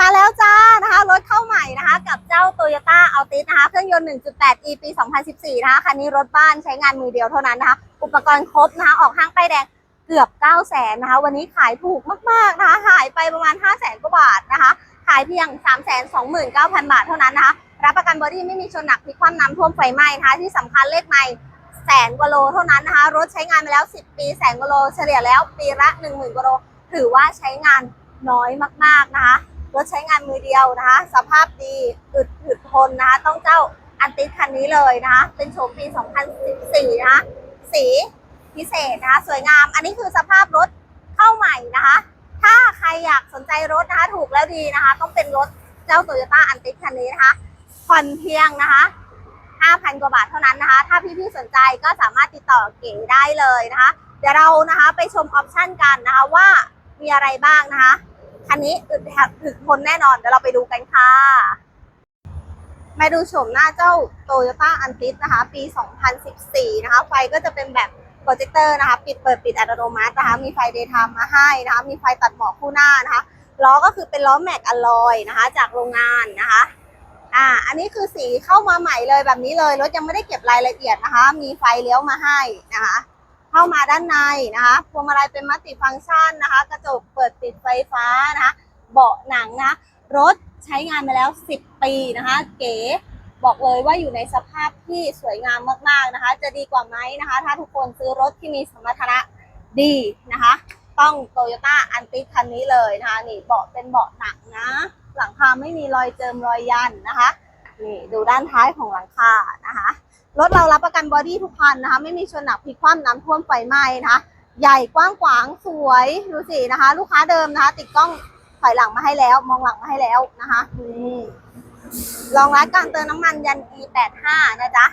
มาแล้วจ้านะคะรถเข้าใหม่นะคะ กับเจ้า Toyota Altis นะคะเครื่องยนต์ 1.8 e ปี 2014 นะคะคันนี้รถบ้านใช้งานมือเดียวเท่านั้นนะคะ อุปกรณ์ครบนะคะ ออกห้างไปแดงเกือบ 9 0 0 0 0นนะคะ วันนี้ขายถูกมากๆนะคะขายไปประมาณ 5 0 0 0 0 0กว่าบาทนะคะ ขายเพียง 3 2 9 0 0 0 บาทเท่านั้นนะคะ รับประกันบอดี้ไม่มีชนหนักพลิกคว่ำน้ำท่วมไฟไหม้นะคะ ที่สำคัญเลขไม่แสนกว่าโลเท่านั้นนะคะ รถใช้งานมาแล้ว 10 ปีแสนกว่าโล เฉลี่ยแล้วปีละ 10,000กว่าโล ถือว่าใช้งานน้อยมากๆนะคะ รถใช้งานมือเดียวนะคะ สภาพดีอึดถึดทนนะคะ ต้องเจ้าอันติคันนี้เลยนะคะ เป็นโฉมปี 2014 นะคะ สีพิเศษนะคะ สวยงาม อันนี้คือสภาพรถเข้าใหม่นะคะ ถ้าใครอยากสนใจรถนะคะ ถูกแล้วดีนะคะ ต้องเป็นรถเจ้าโตโยต้าอันติคันนี้นะคะ ผ่อนเพียงนะคะ5,000 กว่าบาทเท่านั้นนะคะ ถ้าพี่ๆสนใจก็สามารถติดต่อเก๋ได้เลยนะคะ เดี๋ยวเรานะคะไปชมออปชั่นกันนะคะว่ามีอะไรบ้างนะคะ คันนี้อึดถึกทนแน่นอนเดี๋ยวเราไปดูกันค่ะ มาดูโฉมหน้าเจ้า Toyota a n t i s นะคะ ปี 2014 นะคะ ไฟก็จะเป็นแบบโปรเจคเตอร์นะคะ ปิดเปิดปิดอัตโนมัตินะคะ มีไฟเดย์ไทม์มาให้นะคะ มีไฟตัดหมอกคู่หน้านะคะ ล้อก็คือเป็นล้อแม็กอลลอยนะคะ จากโรงงานนะคะอ่า อันนี้คือสีเข้ามาใหม่เลยแบบนี้เลย รถยังไม่ได้เก็บรายละเอียดนะคะ มีไฟเลี้ยวมาให้นะคะ มาด้านในนะคะพวงมาลัยเป็นมัลติฟังก์ชันนะคะ กระจกเปิดปิดไฟฟ้านะคะเบาะหนังนะรถใช้งานมาแล้ว 10 ปีนะคะ เก๋บอกเลยว่าอยู่ในสภาพที่สวยงามมากๆนะคะ จะดีกว่าไหมนะคะ ถ้าทุกคนซื้อรถที่มีสมรรถนะดีนะคะ ต้องโตโยต้าอันติคันนี้เลยนะคะนี่เบาะเป็นเบาะหนังนะ หลังคาไม่มีรอยเจิมรอยยันนะคะนี่ดูด้านท้ายของหลังคานะคะ รถเรารับประกันบอดี้ทุกคันนะคะ ไม่มีชนหนักพลิกคว่ำน้ำท่วมไฟไหม้นะคะ ใหญ่กว้างขวางสวยดูสินะคะ ลูกค้าเดิมนะคะ ติดกล้องถอยหลังมาให้แล้ว มองหลังมาให้แล้วนะคะนี่รองรับการเติมน้ำมันยัน E85 นะจ๊ะ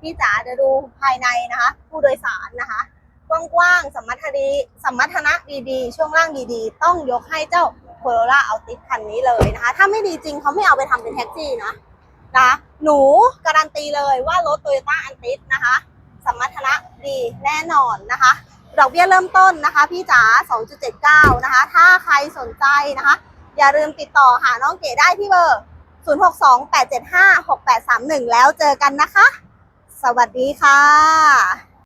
พี่จ๋าเดี๋ยวดูภายในนะคะ ผู้โดยสารนะคะกว้างๆสมรรถดีสมรรถนะดีๆ ช่วงล่างดีๆ ต้องยกให้เจ้าโคโรล่าเอาติสคันนี้เลยนะคะ ถ้าไม่ดีจริงเขาไม่เอาไปทำเป็นแท็กซี่นะ นะหนูการันตีเลยว่ารถโตโยต้าอันติสนะคะสมรรถนะดีแน่นอนนะคะดอกเบี้ยเริ่มต้นนะคะ พี่จ๋า 2.79 นะคะ ถ้าใครสนใจนะคะ อย่าลืมติดต่อหาน้องเก๋ได้ที่เบอร์ 0628756831 แล้วเจอกันนะคะ สวัสดีค่ะ